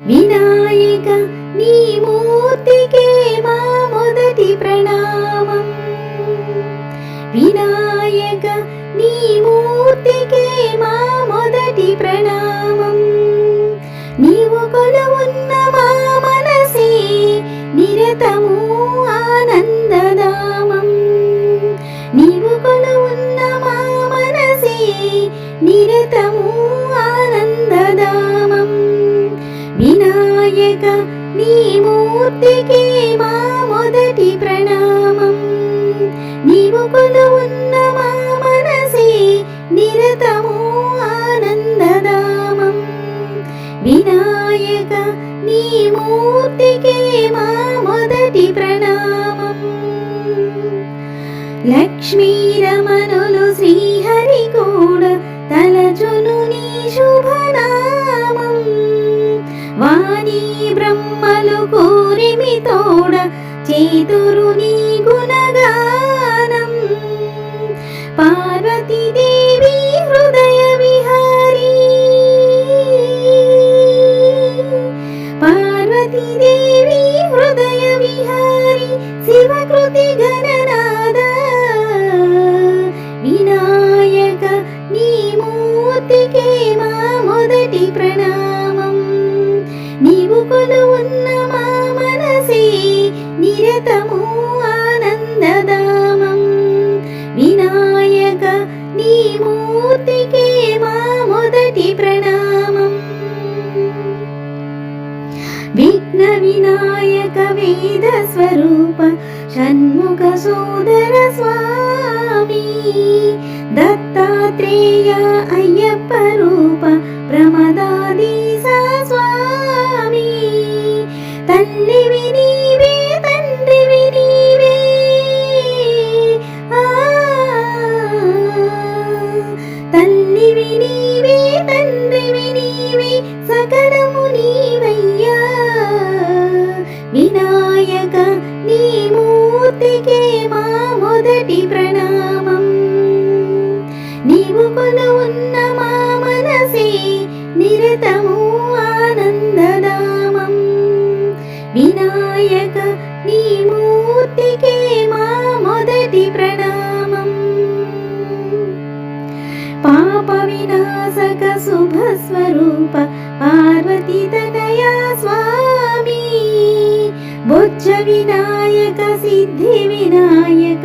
వినాయక నీ మూర్తికే మా మొదటి ప్రణామం. వినాయక నీ మూర్తికే మా మొదటి ప్రణామం. నీవు కొలువున్న మా మనసే నిరతము ఆనందదామం నీవు కొలువున్న మా మనసే నిరతము వినాయక నీ మూర్తికే మా మొదటి ప్రణామం. నీవు కొలువున్న మా మనసే నిరతము ఆనందదామం వినాయక నీ మూర్తికే మా మొదటి ప్రణామం. లక్ష్మీరమణులు శ్రీహరి కూడా తలచును నీ శుభ వాణి బ్రహ్మలు కోరిమి తోడ చేతురు నీ గుణగానం. పార్వతీదేవి హృదయ విహారీ. పార్వతీదేవి హృదయ విహారీ. శివకృతిగా प्रणामम् विघ्नविनायकवेदस्वरूप षण्मुखसोदर स्वामी दत्तात्रेय अय्यप्परूप తల్లివి నీవే తండ్రివి నీవే సకలము నీవయ్యా వినాయక నీ మూర్తికే మా మొదటి ప్రణామం నీవు కొలువున్న మా మనసే నిరతము ఆనందదామం వినాయక నీ మూర్తికే మా మొదటి ప్రణామం వినాశక శుభ స్వరూప పార్వతీ తనయ స్వామి. బొజ్జ వినాయక సిద్ధి వినాయక